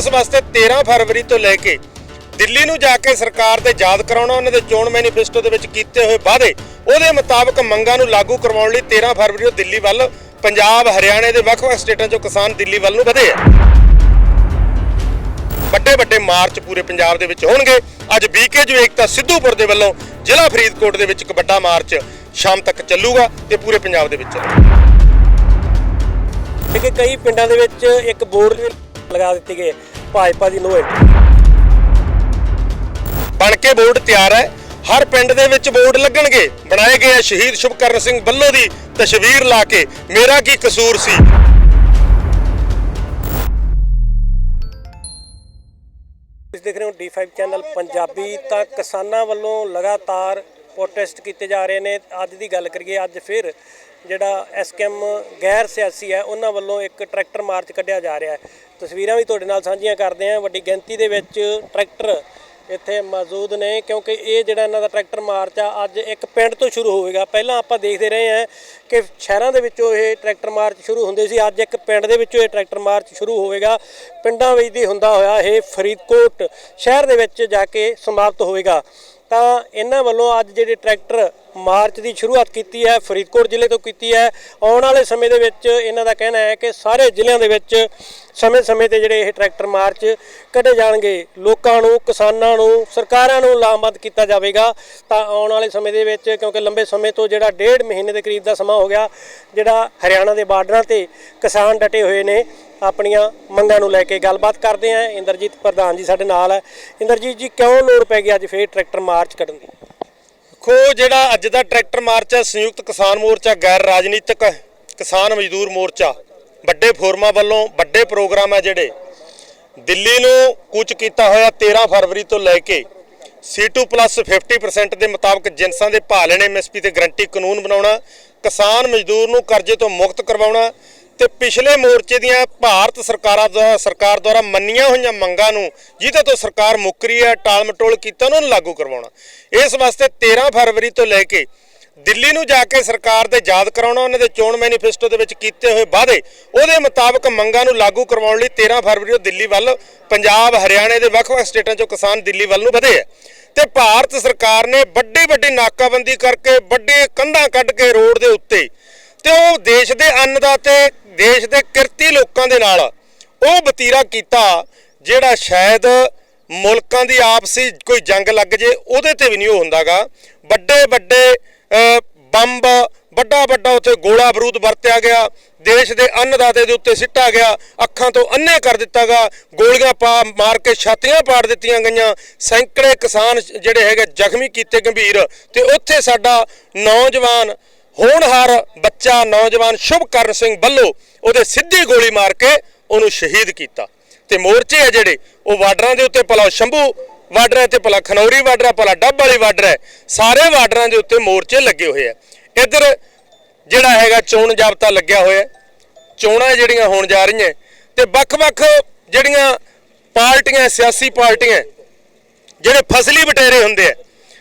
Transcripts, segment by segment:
ਇਸ ਵਾਸਤੇ 13 ਫਰਵਰੀ ਤੋਂ ਲੈ ਕੇ ਦਿੱਲੀ ਨੂੰ ਜਾ ਕੇ ਸਰਕਾਰ ਦੇ ਯਾਦ ਕਰਾਉਣਾ, ਉਹਨਾਂ ਦੇ ਚੋਣ ਮੈਨੀਫੈਸਟੋ ਦੇ ਵਿੱਚ ਕੀਤੇ ਹੋਏ ਵਾਅਦੇ, ਉਹਦੇ ਮੁਤਾਬਕ ਮੰਗਾਂ ਨੂੰ ਲਾਗੂ ਕਰਵਾਉਣ ਲਈ 13 ਫਰਵਰੀ ਨੂੰ ਦਿੱਲੀ ਵੱਲ, ਪੰਜਾਬ, ਹਰਿਆਣੇ ਦੇ ਵੱਖ-ਵੱਖ ਸਟੇਟਾਂ 'ਚੋਂ ਕਿਸਾਨ ਦਿੱਲੀ ਵੱਲ ਨੂੰ ਵਧੇ ਆ। ਵੱਡੇ ਵੱਡੇ ਮਾਰਚ ਪੂਰੇ ਪੰਜਾਬ ਦੇ ਵਿੱਚ ਹੋਣਗੇ। ਅੱਜ ਬੀਕੇ ਜੋ ਏਕਤਾ ਸਿੱਧੂਪੁਰ ਦੇ ਵੱਲੋਂ ਜ਼ਿਲ੍ਹਾ ਫਰੀਦਕੋਟ ਦੇ ਵਿੱਚ ਇੱਕ ਵੱਡਾ ਮਾਰਚ ਸ਼ਾਮ ਤੱਕ ਚੱਲੂਗਾ ਤੇ ਪੂਰੇ ਪੰਜਾਬ ਦੇ ਵਿੱਚ। ਚੱਲੂਗਾ ਕਿ ਕਈ ਪਿੰਡਾਂ ਦੇ ਵਿੱਚ ਇੱਕ ਬੋਰਡ ਲਗਾ ਦਿੱਤੇ ਗਏ ਭਾਜਪਾ ਦੀ ਨੋਏ ਬਣ ਕੇ ਬੋਰਡ ਤਿਆਰ ਹੈ। ਹਰ ਪਿੰਡ ਦੇ ਵਿੱਚ ਬੋਰਡ ਲੱਗਣਗੇ। ਬਣਾਏ ਗਏ ਆ ਸ਼ਹੀਦ ਸ਼ੁਭਕਰਨ ਸਿੰਘ ਬੱਲੋ ਦੀ ਤਸਵੀਰ ਲਾ ਕੇ। ਮੇਰਾ ਕੀ ਕਸੂਰ ਸੀ? ਤੁਸੀਂ ਦੇਖ ਰਹੇ ਹੋ D5 ਚੈਨਲ ਪੰਜਾਬੀ ਤਾਂ ਕਿਸਾਨਾਂ ਵੱਲੋਂ ਲਗਾਤਾਰ ਪ੍ਰੋਟੈਸਟ ਕੀਤੇ ਜਾ ਰਹੇ ਨੇ। ਅੱਜ ਦੀ ਗੱਲ ਕਰੀਏ, ਅੱਜ ਫਿਰ ਜਿਹੜਾ ਐਸਕੇਐਮ ਗੈਰ ਸਿਆਸੀ ਹੈ, ਉਹਨਾਂ ਵੱਲੋਂ ਇੱਕ ਟਰੈਕਟਰ ਮਾਰਚ ਕੱਢਿਆ ਜਾ ਰਿਹਾ ਹੈ। ਤਸਵੀਰਾਂ ਵੀ ਤੁਹਾਡੇ ਨਾਲ ਸਾਂਝੀਆਂ ਕਰਦੇ ਹਾਂ। ਵੱਡੀ ਗਿਣਤੀ ਦੇ ਵਿੱਚ ਟਰੈਕਟਰ ਇੱਥੇ ਮੌਜੂਦ ਨੇ, ਕਿਉਂਕਿ ਇਹ ਜਿਹੜਾ ਇਹਨਾਂ ਦਾ ਟਰੈਕਟਰ ਮਾਰਚ ਆ, ਅੱਜ ਇੱਕ ਪਿੰਡ ਤੋਂ ਸ਼ੁਰੂ ਹੋਵੇਗਾ। ਪਹਿਲਾਂ ਆਪਾਂ ਦੇਖਦੇ ਰਹੇ ਹਾਂ ਕਿ ਸ਼ਹਿਰਾਂ ਦੇ ਵਿੱਚੋਂ ਇਹ ਟਰੈਕਟਰ ਮਾਰਚ ਸ਼ੁਰੂ ਹੁੰਦੇ ਸੀ। ਅੱਜ ਇੱਕ ਪਿੰਡ ਦੇ ਵਿੱਚੋਂ ਇਹ ਟਰੈਕਟਰ ਮਾਰਚ ਸ਼ੁਰੂ ਹੋਵੇਗਾ। ਪਿੰਡਾਂ ਵਿੱਚ ਦੀ ਹੁੰਦਾ ਹੋਇਆ ਇਹ ਫਰੀਦਕੋਟ ਸ਼ਹਿਰ ਦੇ ਵਿੱਚ ਜਾ ਕੇ ਸਮਾਪਤ ਹੋਵੇਗਾ। ਤਾਂ ਇਹਨਾਂ ਵੱਲੋਂ ਅੱਜ ਜਿਹੜੇ ਟਰੈਕਟਰ ਮਾਰਚ ਦੀ ਸ਼ੁਰੂਆਤ ਕੀਤੀ ਹੈ, ਫਰੀਦਕੋਟ ਜ਼ਿਲ੍ਹੇ ਤੋਂ ਕੀਤੀ ਹੈ। ਆਉਣ ਵਾਲੇ ਸਮੇਂ ਦੇ ਵਿੱਚ ਇਹਨਾਂ ਦਾ ਕਹਿਣਾ ਹੈ ਕਿ ਸਾਰੇ ਜ਼ਿਲ੍ਹਿਆਂ ਦੇ ਵਿੱਚ ਸਮੇਂ-ਸਮੇਂ ਤੇ ਜਿਹੜੇ ਇਹ ਟਰੈਕਟਰ ਮਾਰਚ ਕੱਢੇ ਜਾਣਗੇ। ਲੋਕਾਂ ਨੂੰ, ਕਿਸਾਨਾਂ ਨੂੰ, ਸਰਕਾਰਾਂ ਨੂੰ ਲਾਮਬੰਦ ਕੀਤਾ ਜਾਵੇਗਾ। ਤਾਂ ਆਉਣ ਵਾਲੇ ਸਮੇਂ ਦੇ ਵਿੱਚ, ਕਿਉਂਕਿ ਲੰਬੇ ਸਮੇਂ ਤੋਂ ਜਿਹੜਾ ਡੇਢ ਮਹੀਨੇ ਦੇ ਕਰੀਬ ਦਾ ਸਮਾਂ ਹੋ ਗਿਆ, ਜਿਹੜਾ ਹਰਿਆਣਾ ਦੇ ਬਾਰਡਰਾਂ ਤੇ ਕਿਸਾਨ ਡਟੇ ਹੋਏ ਨੇ, ਆਪਣੀਆਂ ਮੰਗਾਂ ਨੂੰ ਲੈ ਕੇ ਗੱਲਬਾਤ ਕਰਦੇ ਆਂ ਇੰਦਰਜੀਤ ਪ੍ਰਧਾਨ ਜੀ ਸਾਡੇ ਨਾਲ ਹੈ। ਇੰਦਰਜੀਤ ਜੀ, ਕਿਉਂ ਲੋੜ ਪੈ ਗਈ ਅੱਜ ਫੇਰ ਟਰੈਕਟਰ ਮਾਰਚ ਕੱਢਣ ਦੀ? ਦੇਖੋ ਜਿਹੜਾ ਅੱਜ ਦਾ ਟਰੈਕਟਰ ਮਾਰਚ ਹੈ ਸੰਯੁਕਤ ਕਿਸਾਨ ਮੋਰਚਾ, ਗੈਰ ਰਾਜਨੀਤਿਕ ਕਿਸਾਨ ਮਜ਼ਦੂਰ ਮੋਰਚਾ, ਵੱਡੇ ਫੋਰਮਾਂ ਵੱਲੋਂ ਵੱਡੇ ਪ੍ਰੋਗਰਾਮ ਹੈ ਜਿਹੜੇ। ਦਿੱਲੀ ਨੂੰ ਕੂਚ ਕੀਤਾ ਹੋਇਆ 13 ਫਰਵਰੀ ਤੋਂ ਲੈ ਕੇ C2+ 50% ਦੇ ਮੁਤਾਬਕ ਜਿੰਸਾਂ ਦੇ ਭਾਅ ਲੈਣੇ ਐਮਐਸਪੀ ਤੇ ਗਰੰਟੀ ਕਾਨੂੰਨ ਬਣਾਉਣਾ, ਕਿਸਾਨ ਮਜ਼ਦੂਰ ਨੂੰ ਕਰਜ਼ੇ ਤੋਂ ਮੁਕਤ ਕਰਵਾਉਣਾ ਤੇ ਪਿਛਲੇ ਮੋਰਚੇ ਦੀਆਂ ਭਾਰਤ ਸਰਕਾਰਾਂ ਦੁਆਰਾ ਸਰਕਾਰ ਦੁਆਰਾ ਮੰਨੀਆਂ ਹੋਈਆਂ ਮੰਗਾਂ ਨੂੰ ਜਿਹਦੇ ਤੋਂ ਸਰਕਾਰ ਮੁੱਕਰੀ ਹੈ, ਟਾਲ ਮਟੋਲ ਕੀਤਾ, ਉਹਨਾਂ ਨੂੰ ਲਾਗੂ ਕਰਵਾਉਣਾ। ਇਸ ਵਾਸਤੇ 13 ਫਰਵਰੀ ਤੋਂ ਲੈ ਕੇ ਦਿੱਲੀ ਨੂੰ ਜਾ ਕੇ ਸਰਕਾਰ ਦੇ ਯਾਦ ਕਰਾਉਣਾ, ਉਹਨਾਂ ਦੇ ਚੋਣ ਮੈਨੀਫੈਸਟੋ ਦੇ ਵਿੱਚ ਕੀਤੇ ਹੋਏ ਵਾਅਦੇ, ਉਹਦੇ ਮੁਤਾਬਕ ਮੰਗਾਂ ਨੂੰ ਲਾਗੂ ਕਰਵਾਉਣ ਲਈ 13 ਫਰਵਰੀ ਨੂੰ ਦਿੱਲੀ ਵੱਲ ਪੰਜਾਬ, ਹਰਿਆਣੇ ਦੇ ਵੱਖ-ਵੱਖ ਸਟੇਟਾਂ 'ਚੋਂ ਕਿਸਾਨ ਦਿੱਲੀ ਵੱਲ ਨੂੰ ਵਧੇ ਆ ਤੇ ਭਾਰਤ ਸਰਕਾਰ ਨੇ ਵੱਡੀ ਵੱਡੀ ਨਾਕਾਬੰਦੀ ਕਰਕੇ ਵੱਡੇ ਕੰਧਾਂ ਕੱਢ ਕੇ ਰੋਡ ਦੇ ਉੱਤੇ ਤੇ ਉਹ ਦੇਸ਼ ਦੇ ਅੰਨਦਾਤੇ ਦੇਸ਼ ਦੇ ਕਿਰਤੀ ਲੋਕਾਂ ਦੇ ਨਾਲ ਉਹ ਬਤੀਰਾ ਕੀਤਾ ਜਿਹੜਾ ਸ਼ਾਇਦ ਮੁਲਕਾਂ ਦੀ ਆਪਸੀ ਕੋਈ ਜੰਗ ਲੱਗ ਜੇ, ਉਹਦੇ ਤੇ ਵੀ ਨਹੀਂ ਉਹ ਹੁੰਦਾਗਾ। ਵੱਡੇ ਵੱਡੇ ਬੰਬ, ਵੱਡਾ ਵੱਡਾ ਉੱਥੇ ਗੋਲਾ ਬਰੂਦ ਵਰਤਿਆ ਗਿਆ, ਦੇਸ਼ ਦੇ ਅੰਨਦਾਤੇ ਦੇ ਉੱਤੇ ਸਿੱਟਾ ਗਿਆ, ਅੱਖਾਂ ਤੋਂ ਅੰਨੇ ਕਰ ਦਿੱਤਾ ਦਿੱਤਾਗਾ, ਗੋਲੀਆਂ ਪਾ ਮਾਰ ਕੇ ਛਾਤੀਆਂ ਪਾੜ ਦਿੱਤੀਆਂ ਗਈਆਂ, ਸੈਂਕੜੇ ਕਿਸਾਨ ਜਿਹੜੇ ਹੈਗੇ ਜ਼ਖਮੀ ਕੀਤੇ ਗੰਭੀਰ, ਤੇ ਉੱਥੇ ਸਾਡਾ ਨੌਜਵਾਨ ਹੋਣਹਾਰ ਬੱਚਾ ਨੌਜਵਾਨ ਸ਼ੁਭਕਰਨ ਸਿੰਘ ਬੱਲੋ ਉਹਦੇ ਸਿੱਧੀ ਗੋਲੀ ਮਾਰ ਕੇ ਉਹਨੂੰ ਸ਼ਹੀਦ ਕੀਤਾ। ਤੇ ਮੋਰਚੇ ਆ ਜਿਹੜੇ, ਉਹ ਵਾਡਰਾਂ ਦੇ ਉੱਤੇ ਭਲਾ ਸ਼ੰਭੂ ਵਾਡਰ ਹੈ ਤੇ ਭਲਾ ਖਨੌਰੀ ਵਾਡਰ ਹੈ ਭਲਾ ਡੱਬ ਵਾਲੀ ਵਾਡਰ ਹੈ, ਸਾਰੇ ਵਾਡਰਾਂ ਦੇ ਉੱਤੇ ਮੋਰਚੇ ਲੱਗੇ ਹੋਏ ਆ। ਇੱਧਰ ਜਿਹੜਾ ਹੈਗਾ ਚੋਣ ਜਾਬਤਾ ਲੱਗਿਆ ਹੋਇਆ, ਚੋਣਾਂ ਜਿਹੜੀਆਂ ਹੋਣ ਜਾ ਰਹੀਆਂ, ਤੇ ਵੱਖ-ਵੱਖ ਜਿਹੜੀਆਂ ਪਾਰਟੀਆਂ, ਸਿਆਸੀ ਪਾਰਟੀਆਂ, ਜਿਹੜੇ ਫਸਲੀ ਬਟੇਰੇ ਹੁੰਦੇ ਆ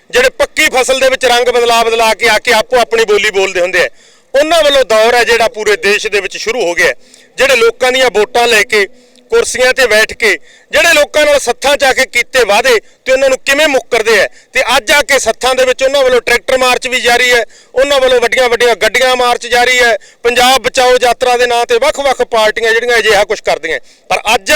ਜਿਹੜੇ ਪੱਕੀ ਫਸਲ ਦੇ ਵਿੱਚ ਰੰਗ ਬਦਲਾ ਬਦਲਾ ਕੇ ਆ ਕੇ ਆਪੋ ਆਪਣੀ ਬੋਲੀ ਬੋਲਦੇ ਹੁੰਦੇ ਆ। ਉਹਨਾਂ ਵੱਲੋਂ ਦੌਰ ਹੈ ਜਿਹੜਾ ਪੂਰੇ ਦੇਸ਼ ਦੇ ਵਿੱਚ ਸ਼ੁਰੂ ਹੋ ਗਿਆ। ਜਿਹੜੇ ਲੋਕਾਂ ਦੀਆਂ ਵੋਟਾਂ ਲੈ ਕੇ, ਕੁਰਸੀਆਂ ਤੇ ਬੈਠ ਕੇ, ਜਿਹੜੇ ਲੋਕਾਂ ਨਾਲ ਸੱਥਾਂ 'ਚ ਆ ਕੇ ਕੀਤੇ ਵਾਅਦੇ ਤੇ ਉਹਨਾਂ ਨੂੰ ਕਿਵੇਂ ਮੁੱਕਰਦੇ ਆ? ਤੇ ਅੱਜ ਆ ਕੇ ਸੱਥਾਂ ਦੇ ਵਿੱਚ ਉਹਨਾਂ ਵੱਲੋਂ ਟਰੈਕਟਰ ਮਾਰਚ ਵੀ ਜਾਰੀ ਹੈ। ਉਹਨਾਂ ਵੱਲੋਂ ਵੱਡੀਆਂ ਵੱਡੀਆਂ ਗੱਡੀਆਂ ਮਾਰਚ ਜਾਰੀ ਹੈ। ਪੰਜਾਬ ਬਚਾਓ ਯਾਤਰਾ ਦੇ ਨਾਂ ਤੇ ਵੱਖ-ਵੱਖ ਪਾਰਟੀਆਂ ਜਿਹੜੀਆਂ ਅਜਿਹਾ ਕੁਝ ਕਰਦੀਆਂ। ਪਰ ਅੱਜ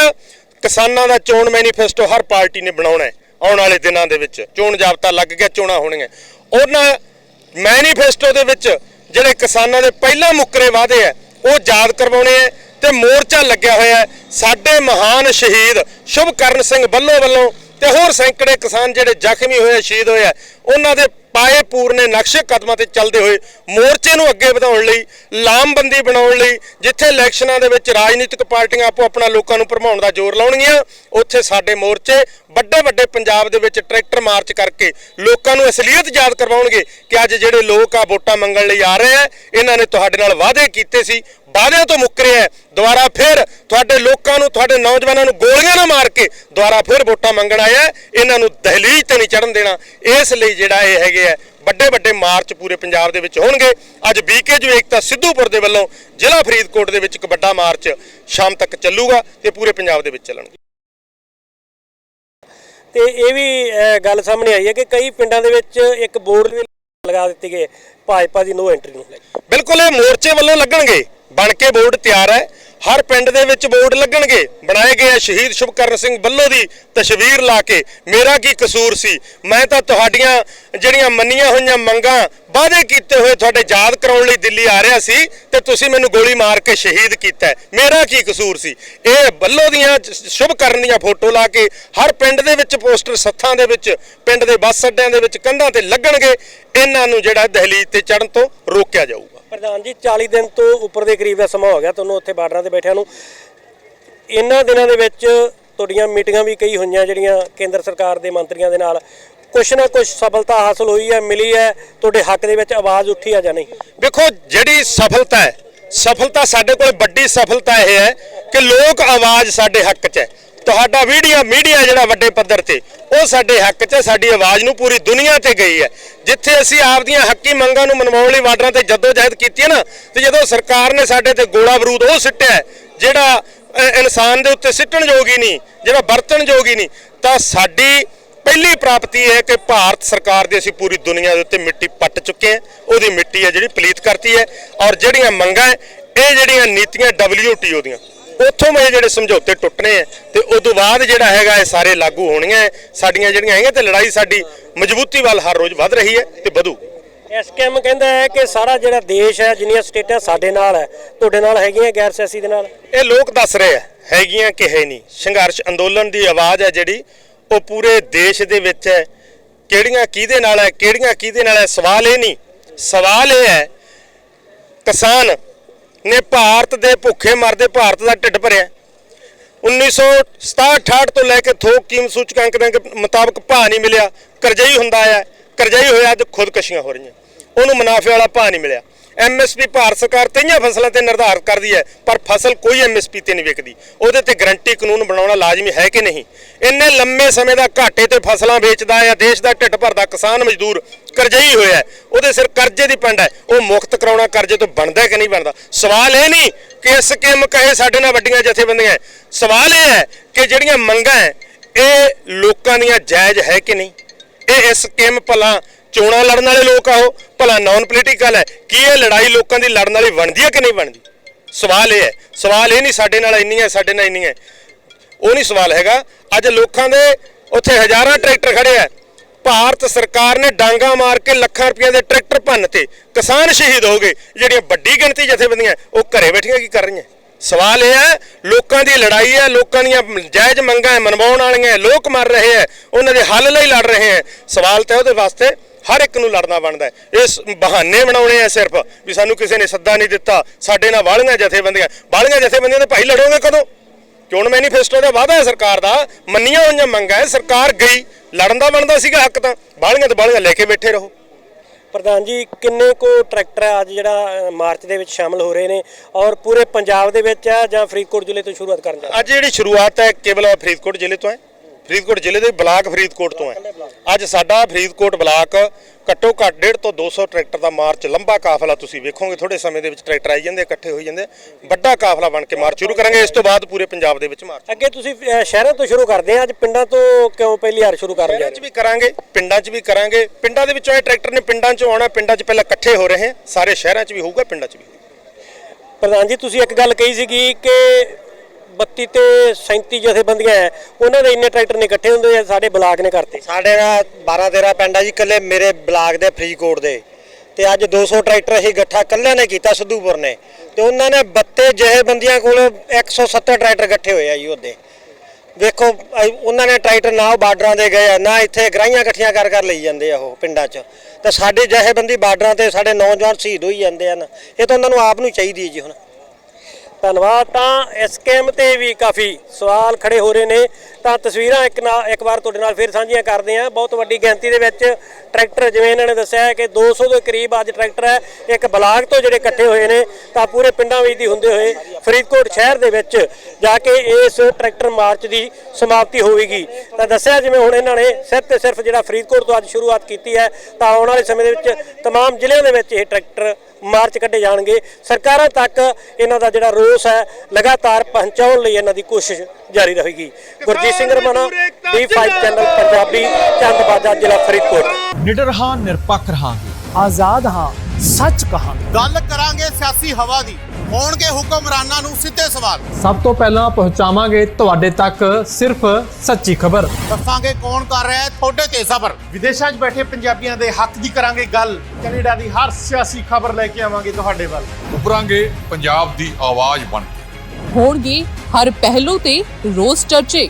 ਕਿਸਾਨਾਂ ਦਾ ਚੋਣ ਮੈਨੀਫੈਸਟੋ ਹਰ ਪਾਰਟੀ ਨੇ ਬਣਾਉਣਾ ਹੈ। ਆਉਣ ਵਾਲੇ ਦਿਨਾਂ ਦੇ ਵਿੱਚ ਚੋਣ ਜਾਬਤਾ ਲੱਗ ਗਿਆ, ਚੋਣਾਂ ਹੋਣੀਆਂ। ਉਹਨਾਂ ਮੈਨੀਫੈਸਟੋ ਦੇ ਵਿੱਚ ਜਿਹੜੇ ਕਿਸਾਨਾਂ ਦੇ ਪਹਿਲਾਂ ਮੁੱਕਰੇ ਵਾਅਦੇ ਆ, ਉਹ ਯਾਦ ਕਰਵਾਉਣੇ ਆ ਤੇ ਮੋਰਚਾ ਲੱਗਿਆ ਹੋਇਆ ਹੈ। ਸਾਡੇ ਮਹਾਨ ਸ਼ਹੀਦ ਸ਼ੁਭਕਰਨ ਸਿੰਘ ਬੱਲੋ ਵੱਲੋਂ ਤੇ ਹੋਰ ਸੈਂਕੜੇ ਕਿਸਾਨ ਜਿਹੜੇ ਜ਼ਖਮੀ ਹੋਏ, ਸ਼ਹੀਦ ਹੋਏ ਆ, ਉਹਨਾਂ ਦੇ ਪਾਏ ਪੂਰਨੇ ਨਕਸ਼ੇ ਕਦਮਾਂ ਤੇ ਚੱਲਦੇ ਹੋਏ ਮੋਰਚੇ ਨੂੰ ਅੱਗੇ ਵਧਾਉਣ ਲਈ, ਲਾਮਬੰਦੀ ਬਣਾਉਣ ਲਈ, ਜਿੱਥੇ ਇਲੈਕਸ਼ਨਾਂ ਦੇ ਵਿੱਚ ਰਾਜਨੀਤਿਕ ਪਾਰਟੀਆਂ ਆਪੋ ਆਪਣਾ ਲੋਕਾਂ ਨੂੰ ਭਰਮਾਉਣ ਦਾ ਜ਼ੋਰ ਲਾਉਣਗੀਆਂ, ਉੱਥੇ ਸਾਡੇ ਮੋਰਚੇ ਵੱਡੇ ਵੱਡੇ ਪੰਜਾਬ ਦੇ ਵਿੱਚ ਟਰੈਕਟਰ ਮਾਰਚ ਕਰਕੇ ਲੋਕਾਂ ਨੂੰ ਅਸਲੀਅਤ ਯਾਦ ਕਰਵਾਉਣਗੇ ਕਿ ਅੱਜ ਜਿਹੜੇ ਲੋਕ ਆ ਵੋਟਾਂ ਮੰਗਣ ਲਈ ਆ ਰਹੇ ਆ, ਇਹਨਾਂ ਨੇ ਤੁਹਾਡੇ ਨਾਲ ਵਾਅਦੇ ਕੀਤੇ ਸੀ ਵਾਅਦਿਆਂ ਤੋਂ ਮੁੱਕਰੇ ਆ ਦੁਬਾਰਾ ਫਿਰ ਤੁਹਾਡੇ ਲੋਕਾਂ ਨੂੰ ਤੁਹਾਡੇ ਨੌਜਵਾਨਾਂ ਨੂੰ ਗੋਲੀਆਂ ਨਾ ਮਾਰ ਕੇ ਦੁਬਾਰਾ ਫਿਰ ਵੋਟਾਂ ਮੰਗਣ ਆਏ ਆ ਇਹਨਾਂ ਨੂੰ ਦਹਲੀਜ਼ ਤੇ ਨਹੀਂ ਚੜਨ ਦੇਣਾ। ਇਸ ਲਈ ਜਿਹੜਾ ਇਹ ਹੈਗੇ ਆ ਵੱਡੇ ਵੱਡੇ ਮਾਰਚ ਪੂਰੇ ਪੰਜਾਬ ਦੇ ਵਿੱਚ ਹੋਣਗੇ। ਅੱਜ ਬੀਕੇ ਜੋ ਏਕਤਾ ਸਿੱਧੂਪੁਰ ਦੇ ਵੱਲੋਂ ਜ਼ਿਲ੍ਹਾ ਫਰੀਦਕੋਟ ਦੇ ਵਿੱਚ ਇੱਕ ਵੱਡਾ ਮਾਰਚ ਸ਼ਾਮ ਤੱਕ ਚੱਲੂਗਾ ਤੇ ਪੂਰੇ ਪੰਜਾਬ ਦੇ ਵਿੱਚ ਚੱਲਣਗੇ। ਤੇ ਇਹ ਵੀ ਗੱਲ ਸਾਹਮਣੇ ਆਈ ਹੈ ਕਿ ਕਈ ਪਿੰਡਾਂ ਦੇ ਵਿੱਚ ਇੱਕ ਬੋਰਡ ਵੀ ਲਗਾ ਦਿੱਤੇ ਗਏ ਭਾਜਪਾ ਦੀ ਨੋ ਐਂਟਰੀ ਨੂੰ ਬਿਲਕੁਲ ਇਹ ਮੋਰਚੇ ਵੱਲੋਂ ਲੱਗਣਗੇ। ਬਣ ਕੇ ਬੋਰਡ ਤਿਆਰ ਹੈ। ਹਰ ਪਿੰਡ ਦੇ ਵਿੱਚ ਬੋਰਡ ਲੱਗਣਗੇ। ਬਣਾਏ ਗਏ ਆ ਸ਼ਹੀਦ ਸ਼ੁਭਕਰਨ ਸਿੰਘ ਬੱਲੋ ਦੀ ਤਸਵੀਰ ਲਾ ਕੇ। ਮੇਰਾ ਕੀ ਕਸੂਰ ਸੀ? ਮੈਂ ਤਾਂ ਤੁਹਾਡੀਆਂ ਜਿਹੜੀਆਂ ਮੰਨੀਆਂ ਹੋਈਆਂ ਮੰਗਾਂ ਵਾਅਦੇ ਕੀਤੇ ਹੋਏ ਤੁਹਾਡੇ ਯਾਦ ਕਰਾਉਣ ਲਈ ਦਿੱਲੀ ਆ ਰਿਹਾ ਸੀ ਤੇ ਤੁਸੀਂ ਮੈਨੂੰ ਗੋਲੀ ਮਾਰ ਕੇ ਸ਼ਹੀਦ ਕੀਤਾ ਮੇਰਾ ਕੀ ਕਸੂਰ ਸੀ? ਇਹ ਬੱਲੋ ਦੀਆਂ ਸ਼ੁਭਕਰਨ ਦੀਆਂ ਫੋਟੋ ਲਾ ਕੇ ਹਰ ਪਿੰਡ ਦੇ ਵਿੱਚ ਪੋਸਟਰ ਸੱਥਾਂ ਦੇ ਵਿੱਚ, ਪਿੰਡ ਦੇ ਬੱਸ ਅੱਡਿਆਂ ਦੇ ਵਿੱਚ ਕੰਧਾਂ ਤੇ ਲੱਗਣਗੇ। ਇਹਨਾਂ ਨੂੰ ਜਿਹੜਾ ਦਹਲੀਜ਼ ਤੇ ਚੜਨ ਤੋਂ ਰੋਕਿਆ ਜਾਊ। ਪ੍ਰਧਾਨ ਜੀ 40 ਦਿਨ ਤੋਂ ਉੱਪਰ ਦੇ ਕਰੀਬ ਦਾ ਸਮਾਂ ਹੋ ਗਿਆ ਤੁਹਾਨੂੰ ਉੱਥੇ ਬਾਰਡਰਾਂ ਤੇ ਬੈਠਿਆਂ ਨੂੰ। ਇਹਨਾਂ ਦਿਨਾਂ ਦੇ ਵਿੱਚ ਤੁਹਾਡੀਆਂ ਮੀਟਿੰਗਾਂ ਵੀ ਕਈ ਹੋਈਆਂ ਜਿਹੜੀਆਂ ਕੇਂਦਰ ਸਰਕਾਰ ਦੇ ਮੰਤਰੀਆਂ ਦੇ ਨਾਲ। ਕੁਛ ਨਾ ਕੁਛ ਸਫਲਤਾ ਹਾਸਲ ਹੋਈ ਹੈ, ਮਿਲੀ ਹੈ। ਤੁਹਾਡੇ ਹੱਕ ਦੇ ਵਿੱਚ ਆਵਾਜ਼ ਉੱਠੀ ਆ ਜਾਂ ਨਹੀਂ? ਵੇਖੋ ਜਿਹੜੀ ਸਫਲਤਾ ਹੈ, ਸਫਲਤਾ ਸਾਡੇ ਕੋਲ ਵੱਡੀ ਸਫਲਤਾ ਇਹ ਹੈ ਕਿ ਲੋਕ ਆਵਾਜ਼ ਸਾਡੇ ਹੱਕ 'ਚ ਹੈ। ਤੁਹਾਡਾ ਵੀਡੀਓ ਮੀਡੀਆ ਜਿਹੜਾ ਵੱਡੇ ਪੱਧਰ ਤੇ, ਉਹ ਸਾਡੇ ਹੱਕ 'ਚ ਸਾਡੀ ਆਵਾਜ਼ ਨੂੰ ਪੂਰੀ ਦੁਨੀਆ ਤੇ ਗਈ ਹੈ। ਜਿੱਥੇ ਅਸੀਂ ਆਪਦੀਆਂ ਹੱਕੀ ਮੰਗਾਂ ਨੂੰ ਮਨਵਾਉਣ ਲਈ ਵਾਡਰਾਂ ਤੇ ਜਦੋਜਹਿਦ ਕੀਤੀ ਹੈ ਨਾ, ਤੇ ਜਦੋਂ ਸਰਕਾਰ ਨੇ ਸਾਡੇ ਤੇ ਗੋਲਾ ਬਰੂਦ ਉਹ ਸਿੱਟਿਆ ਜਿਹੜਾ ਇਨਸਾਨ ਦੇ ਉੱਤੇ ਸਿੱਟਣ ਯੋਗ ਹੀ ਨਹੀਂ, ਜਿਹੜਾ ਵਰਤਣ ਯੋਗ ਹੀ ਨਹੀਂ, ਤਾਂ ਸਾਡੀ ਪਹਿਲੀ ਪ੍ਰਾਪਤੀ ਹੈ ਕਿ ਭਾਰਤ ਸਰਕਾਰ ਦੀ ਅਸੀਂ ਪੂਰੀ ਦੁਨੀਆ ਦੇ ਉੱਤੇ ਮਿੱਟੀ ਪੱਟ ਚੁੱਕੇ ਹਾਂ। ਉਹਦੀ ਮਿੱਟੀ ਹੈ ਜਿਹੜੀ ਪਲੀਤ ਕਰਤੀ ਹੈ, ਔਰ ਜਿਹੜੀਆਂ ਮੰਗਾਂ ਇਹ ਜਿਹੜੀਆਂ ਨੀਤੀਆਂ WTO ਦੀਆਂ। ਉੱਥੋਂ ਮੈਂ ਜਿਹੜੇ ਸਮਝੌਤੇ ਟੁੱਟਣੇ ਆ ਤੇ ਉਦੋਂ ਬਾਅਦ ਜਿਹੜਾ ਹੈਗਾ ਇਹ ਸਾਰੇ ਲਾਗੂ ਹੋਣੀਆਂ। ਸਾਡੀਆਂ ਜਿਹੜੀਆਂ ਹੈਗੀਆਂ ਤੇ ਲੜਾਈ ਸਾਡੀ ਮਜ਼ਬੂਤੀ ਵੱਲ ਹਰ ਰੋਜ਼ ਵੱਧ ਰਹੀ ਹੈ ਤੇ ਵਧੂ। ਐਸਕੇਐਮ ਕਹਿੰਦਾ ਹੈ ਕਿ ਸਾਰਾ ਜਿਹੜਾ ਦੇਸ਼ ਹੈ ਜਿੰਨੀਆਂ ਸਟੇਟਾਂ ਸਾਡੇ ਨਾਲ ਹੈ ਤੁਹਾਡੇ ਨਾਲ ਹੈਗੀਆਂ ਗੈਰ ਸਿਆਸੀ ਦੇ ਨਾਲ? ਇਹ ਲੋਕ ਦੱਸ ਰਹੇ ਆ ਹੈਗੀਆਂ ਕਿ ਹੈ ਨਹੀਂ? ਸੰਘਰਸ਼ ਅੰਦੋਲਨ ਦੀ ਆਵਾਜ਼ ਹੈ ਜਿਹੜੀ ਉਹ ਪੂਰੇ ਦੇਸ਼ ਦੇ ਵਿੱਚ ਹੈ। ਕਿਹੜੀਆਂ ਕਿਹਦੇ ਨਾਲ ਹੈ ਕਿਹੜੀਆਂ ਕਿਹਦੇ ਨਾਲ ਹੈ? ਸਵਾਲ ਇਹ ਨਹੀਂ। ਸਵਾਲ ਇਹ ਹੈ ਕਿਸਾਨ ਨੇ ਭਾਰਤ ਦੇ ਭੁੱਖੇ ਮਰਦੇ ਭਾਰਤ ਦਾ ਢਿੱਡ ਭਰਿਆ। 1967 ਤੋਂ ਲੈ ਕੇ ਥੋਕ ਕੀਮਤ ਸੂਚਕਾਂਕ ਦੇ ਮੁਤਾਬਕ ਭਾਅ ਨਹੀਂ ਮਿਲਿਆ। ਕਰਜ਼ਈ ਹੁੰਦਾ ਹੈ ਕਰਜ਼ਈ ਹੋਇਆ ਤੇ ਖੁਦਕਸ਼ੀਆਂ ਹੋ ਰਹੀਆਂ। ਉਹਨੂੰ ਮੁਨਾਫੇ ਵਾਲਾ ਭਾਅ ਨਹੀਂ ਮਿਲਿਆ। ਐਮਐਸਪੀ ਭਾਰਤ ਸਰਕਾਰ ਕਈਆਂ ਫਸਲਾਂ ਤੇ ਨਿਰਧਾਰਤ ਕਰਦੀ ਹੈ, ਪਰ ਫਸਲ ਕੋਈ ਐਮਐਸਪੀ ਤੇ ਨਹੀਂ ਵਿਕਦੀ। ਉਹਦੇ ਤੇ ਗਰੰਟੀ ਕਾਨੂੰਨ ਬਣਾਉਣਾ ਲਾਜ਼ਮੀ ਹੈ ਕਿ ਨਹੀਂ? ਇੰਨੇ ਲੰਮੇ ਸਮੇਂ ਦਾ ਘਾਟੇ ਤੇ ਫਸਲਾਂ ਵੇਚਦਾ ਹੈ ਦੇਸ਼ ਦਾ ਢਿੱਡ ਭਰਦਾ ਕਿਸਾਨ ਮਜ਼ਦੂਰ ਕਰਜ਼ਈ ਹੋਇਆ ਉਹਦੇ ਸਿਰ ਕਰਜ਼ੇ ਦੀ ਪੰਡ ਹੈ। ਉਹ ਮੁਕਤ ਕਰਾਉਣਾ ਕਰਜ਼ੇ ਤੋਂ ਬਣਦਾ ਕਿ ਨਹੀਂ ਬਣਦਾ? ਸਵਾਲ ਇਹ ਨਹੀਂ ਕਿ ਇਸ ਕਿਮ ਕਹੇ ਸਾਡੇ ਨਾਲ ਵੱਡੀਆਂ ਜਥੇਬੰਦੀਆਂ ਹੈ। ਸਵਾਲ ਇਹ ਹੈ ਕਿ ਜਿਹੜੀਆਂ ਮੰਗਾਂ ਹੈ, ਇਹ ਲੋਕਾਂ ਦੀਆਂ ਜਾਇਜ਼ ਹੈ ਕਿ ਨਹੀਂ? ਇਹ ਇਸ ਕਿਮ ਭਲਾ ਚੋਣਾਂ ਲੜਨ ਵਾਲੇ ਲੋਕ ਆ ਉਹ ਭਲਾ ਨਾਨ ਪੋਲੀਟੀਕਲ ਹੈ। ਕੀ ਇਹ ਲੜਾਈ ਲੋਕਾਂ ਦੀ ਲੜਨ ਵਾਲੀ ਬਣਦੀ ਹੈ ਕਿ ਨਹੀਂ ਬਣਦੀ? ਸਵਾਲ ਇਹ ਹੈ। ਸਵਾਲ ਇਹ ਨਹੀਂ ਸਾਡੇ ਨਾਲ ਇੰਨੀ ਹੈ, ਸਾਡੇ ਨਾਲ ਇੰਨੀ ਹੈ। ਉਹ ਨਹੀਂ ਸਵਾਲ ਹੈਗਾ। ਅੱਜ ਲੋਕਾਂ ਦੇ ਉੱਥੇ ਹਜ਼ਾਰਾਂ ਟਰੈਕਟਰ ਖੜੇ ਆ ਭਾਰਤ ਸਰਕਾਰ ਨੇ ਡਾਂਗਾ ਮਾਰ ਕੇ ਲੱਖਾਂ ਰੁਪਏ ਦੇ ਟਰੈਕਟਰ ਭੰਨ ਤੇ ਕਿਸਾਨ ਸ਼ਹੀਦ ਹੋ ਗਏ। ਜਿਹੜੀਆਂ ਵੱਡੀ ਗਿਣਤੀ ਜਥੇਬੰਦੀਆਂ, ਉਹ ਘਰੇ ਬੈਠੀਆਂ ਕੀ ਕਰ ਰਹੀਆਂ? ਸਵਾਲ ਇਹ ਹੈ, ਲੋਕਾਂ ਦੀ ਲੜਾਈ ਹੈ, ਲੋਕਾਂ ਦੀਆਂ ਜਾਇਜ਼ ਮੰਗਾਂ ਮਨਵਾਉਣ ਵਾਲੀਆਂ ਲੋਕ ਮਰ ਰਹੇ ਹੈ, ਉਹਨਾਂ ਦੇ ਹੱਲ ਲਈ ਲੜ ਰਹੇ ਹੈ। ਸਵਾਲ ਤਾਂ ਉਹਦੇ ਵਾਸਤੇ ਹਰ ਇੱਕ ਨੂੰ ਲੜਨਾ ਬਣਦਾ ਹੈ। ਇਸ ਬਹਾਨੇ ਬਣਾਉਣੇ ਆ ਸਿਰਫ ਵੀ ਸਾਨੂੰ ਕਿਸੇ ਨੇ ਸੱਦਾ ਨਹੀਂ ਦਿੱਤਾ। ਸਾਡੇ ਨਾਲ ਵਾਲੀਆਂ ਜਥੇਬੰਦੀਆਂ ਵਾਲੀਆਂ ਜਥੇਬੰਦੀਆਂ ਦੇ ਭਾਈ ਲੜੋਗੇ ਕਦੋਂ? ਚੋਣ ਮੈਨੀਫੈਸਟੋ ਦਾ ਵਾਅਦਾ ਹੈ ਸਰਕਾਰ ਦਾ। ਮੰਨੀਆਂ ਹੋਈਆਂ ਮੰਗਾਂ ਹੈ। ਸਰਕਾਰ ਗਈ। ਲੜਨ ਦਾ ਬਣਦਾ ਸੀਗਾ ਹੱਕ ਤਾਂ। ਬਾਲੀਆਂ ਤੇ ਬਾਲੀਆਂ ਲੈ ਕੇ ਬੈਠੇ ਰਹੋ। ਪ੍ਰਧਾਨ ਜੀ ਕਿੰਨੇ ਕੋ ਟਰੈਕਟਰ ਅੱਜ ਜਿਹੜਾ ਮਾਰਚ ਦੇ ਵਿੱਚ ਸ਼ਾਮਲ ਹੋ ਰਹੇ ਨੇ ਔਰ ਪੂਰੇ ਪੰਜਾਬ ਦੇ ਵਿੱਚ ਹੈ ਜਾਂ ਫਰੀਦਕੋਟ ਜ਼ਿਲ੍ਹੇ ਤੋਂ ਸ਼ੁਰੂਆਤ ਕਰਨ ਜਾ ਅੱਜ ਜਿਹੜੀ ਸ਼ੁਰੂਆਤ ਹੈ ਕੇਵਲ ਫਰੀਦਕੋਟ ਜ਼ਿਲ੍ਹੇ ਤੋਂ ਹੈ। ਫਰੀਦਕੋਟ ਜ਼ਿਲ੍ਹੇ ਦੇ ਬਲਾਕ ਫਰੀਦਕੋਟ ਤੋਂ ਹੈ। ਅੱਜ ਸਾਡਾ ਫਰੀਦਕੋਟ ਬਲਾਕ ਘੱਟੋ ਘੱਟ 1.5 ਤੋਂ 200 ਟਰੈਕਟਰ ਦਾ ਮਾਰਚ ਲੰਬਾ ਕਾਫਲਾ ਤੁਸੀਂ ਵੇਖੋਗੇ। ਥੋੜੇ ਸਮੇਂ ਦੇ ਵਿੱਚ ਟਰੈਕਟਰ ਆਈ ਜਾਂਦੇ ਇਕੱਠੇ ਹੋਈ ਜਾਂਦੇ ਵੱਡਾ ਕਾਫਲਾ ਬਣ ਕੇ ਮਾਰਚ ਸ਼ੁਰੂ ਕਰਾਂਗੇ। ਇਸ ਤੋਂ ਬਾਅਦ ਪੂਰੇ ਪੰਜਾਬ ਦੇ ਵਿੱਚ ਮਾਰਚ। ਅੱਗੇ ਤੁਸੀਂ ਸ਼ਹਿਰਾਂ ਤੋਂ ਸ਼ੁਰੂ ਕਰਦੇ ਆ। ਅੱਜ ਪਿੰਡਾਂ ਤੋਂ ਕਿਉਂ ਪਹਿਲੀ ਵਾਰ ਸ਼ੁਰੂ ਸ਼ਹਿਰਾਂ ਰਹੇ 'ਚ ਵੀ ਕਰਾਂਗੇ ਪਿੰਡਾਂ 'ਚ ਵੀ ਕਰਾਂਗੇ। ਪਿੰਡਾਂ ਦੇ ਵਿੱਚੋਂ ਇਹ ਟਰੈਕਟਰ ਨੇ ਪਿੰਡਾਂ 'ਚੋਂ ਆਉਣਾ ਪਿੰਡਾਂ 'ਚ ਪਹਿਲਾਂ ਇਕੱਠੇ ਹੋ ਰਹੇ ਸਾਰੇ ਸ਼ਹਿਰਾਂ 'ਚ ਵੀ ਹੋਊਗਾ ਪਿੰਡਾਂ 'ਚ ਵੀ ਪ੍ਰਧਾਨ ਜੀ ਤੁਸੀਂ ਇੱਕ ਗੱਲ ਕਹੀ ਸੀਗੀ ਕਿ 32 ਤੇ 37 ਜਥੇਬੰਦੀਆਂ ਹੈ ਉਹਨਾਂ ਦੇ ਇੰਨੇ ਟਰੈਕਟਰ ਨਹੀਂ ਇਕੱਠੇ ਹੁੰਦੇ ਆ, ਸਾਡੇ ਬਲਾਕ ਨੇ ਕਰਤੇ। ਸਾਡੇ ਨਾਲ 12 13 ਪਿੰਡ ਆ ਜੀ ਇਕੱਲੇ ਮੇਰੇ ਬਲਾਕ ਦੇ ਫਰੀਦਕੋਟ ਦੇ। ਤੇ ਅੱਜ 200 ਟਰੈਕਟਰ ਅਸੀਂ ਇਕੱਠਾ ਇਕੱਲਿਆਂ ਨੇ ਕੀਤਾ ਸਿੱਧੂਪੁਰ ਨੇ। ਤੇ ਉਹਨਾਂ ਨੇ 32 ਜਥੇਬੰਦੀਆਂ ਕੋਲ 170 ਟਰੈਕਟਰ ਇਕੱਠੇ ਹੋਏ ਆ ਜੀ ਉਹਦੇ। ਵੇਖੋ ਉਹਨਾਂ ਨੇ ਟਰੈਕਟਰ ਨਾ ਉਹ ਬਾਰਡਰਾਂ ਦੇ ਗਏ ਆ ਨਾ ਇੱਥੇ ਗਰਾਈਆਂ ਇਕੱਠੀਆਂ ਕਰ ਕਰ ਲਈ ਜਾਂਦੇ ਆ ਉਹ ਪਿੰਡਾਂ 'ਚ। ਤਾਂ ਸਾਡੇ ਜਥੇਬੰਦੀ ਬਾਰਡਰਾਂ ਤੇ ਸਾਡੇ ਨੌਜਵਾਨ ਸ਼ਹੀਦ ਹੋਈ ਜਾਂਦੇ ਹਨ। ਇਹ ਤਾਂ ਉਹਨਾਂ ਨੂੰ ਆਪ ਨੂੰ ਚਾਹੀਦੀ ਹੈ ਜੀ ਹੁਣ। ਧੰਨਵਾਦ। ਤਾਂ ਇਸ ਐਸਕੇਐਮ ਤੇ ਵੀ ਕਾਫੀ ਸਵਾਲ ਖੜੇ ਹੋ ਰਹੇ ਨੇ। ਤਾਂ ਤਸਵੀਰਾਂ ਇੱਕ ਨਾਲ ਇੱਕ ਵਾਰ ਤੁਹਾਡੇ ਨਾਲ ਫਿਰ ਸਾਂਝੀਆਂ ਕਰਦੇ ਹਾਂ ਬਹੁਤ ਵੱਡੀ ਗਿਣਤੀ ਦੇ ਵਿੱਚ ਟਰੈਕਟਰ ਜਿਵੇਂ ਇਹਨਾਂ ਨੇ ਦੱਸਿਆ ਹੈ ਕਿ 200 ਦੇ ਕਰੀਬ ਅੱਜ ਟਰੈਕਟਰ ਹੈ ਇੱਕ ਬਲਾਕ ਤੋਂ ਜਿਹੜੇ ਇਕੱਠੇ ਹੋਏ ਨੇ ਤਾਂ ਪੂਰੇ ਪਿੰਡਾਂ ਵਿੱਚ ਦੀ ਹੁੰਦੇ ਹੋਏ ਫਰੀਦਕੋਟ ਸ਼ਹਿਰ ਦੇ ਵਿੱਚ ਜਾ ਕੇ ਇਸ ਟਰੈਕਟਰ ਮਾਰਚ ਦੀ ਸਮਾਪਤੀ ਹੋਵੇਗੀ ਤਾਂ ਦੱਸਿਆ ਜਿਵੇਂ ਹੁਣ ਇਹਨਾਂ ਨੇ ਸਿਰਫ ਤੇ ਸਿਰਫ ਜਿਹੜਾ ਫਰੀਦਕੋਟ ਤੋਂ ਅੱਜ ਸ਼ੁਰੂਆਤ ਕੀਤੀ ਹੈ ਤਾਂ ਆਉਣ ਵਾਲੇ ਸਮੇਂ ਦੇ ਵਿੱਚ तमाम ਜ਼ਿਲ੍ਹਿਆਂ ਦੇ ਵਿੱਚ ਇਹ ਟਰੈਕਟਰ ਮਾਰਚ ਕੱਢੇ ਜਾਣਗੇ ਸਰਕਾਰਾਂ ਤੱਕ ਇਹਨਾਂ ਦਾ ਜਿਹੜਾ ਰੋਸ ਹੈ ਲਗਾਤਾਰ ਪਹੁੰਚਾਉਣ ਲਈ ਇਹਨਾਂ ਦੀ ਕੋਸ਼ਿਸ਼ ਜਾਰੀ ਰਹੇਗੀ ਗੁਰਜੀਤ ਸਿੰਘ ਰਮਨਾ D5 ਚੈਨਲ ਪੰਜਾਬੀ ਚੰਦਬਾਜ਼ਾ ਜ਼ਿਲ੍ਹਾ ਫਰੀਦਕੋਟ। ਨਿਡਰ ਹਾਂ ਨਿਰਪੱਖ ਰਹਾਂਗੇ। ਆਜ਼ਾਦ ਹਾਂ ਸੱਚ ਕਹਾਂਗੇ। ਗੱਲ ਕਰਾਂਗੇ ਸਿਆਸੀ ਹਵਾ ਦੀ। ਹੋਣਗੇ ਹੁਕਮਰਾਨਾਂ ਨੂੰ ਸਿੱਧੇ ਸਵਾਲ। ਸਭ ਤੋਂ ਪਹਿਲਾਂ ਪਹੁੰਚਾਵਾਂਗੇ ਤੁਹਾਡੇ ਤੱਕ ਸਿਰਫ ਸੱਚੀ ਖਬਰ। ਦੱਸਾਂਗੇ ਕੌਣ ਕਰ ਰਿਹਾ ਹੈ ਤੁਹਾਡੇ ਤੇ ਸਬਰ। ਵਿਦੇਸ਼ਾਂ 'ਚ ਬੈਠੇ ਪੰਜਾਬੀਆਂ ਦੇ ਹੱਕ ਦੀ ਕਰਾਂਗੇ ਗੱਲ। ਕੈਨੇਡਾ ਦੀ ਹਰ ਸਿਆਸੀ ਖਬਰ ਲੈ ਕੇ ਆਵਾਂਗੇ ਤੁਹਾਡੇ ਵੱਲ। ਉਭਰਾਂਗੇ ਪੰਜਾਬ ਦੀ ਆਵਾਜ਼ ਬਣ ਕੇ। ਹੋਣਗੇ ਹਰ ਪਹਿਲੂ ਤੇ ਰੋਜ਼ ਚਰਚੇ।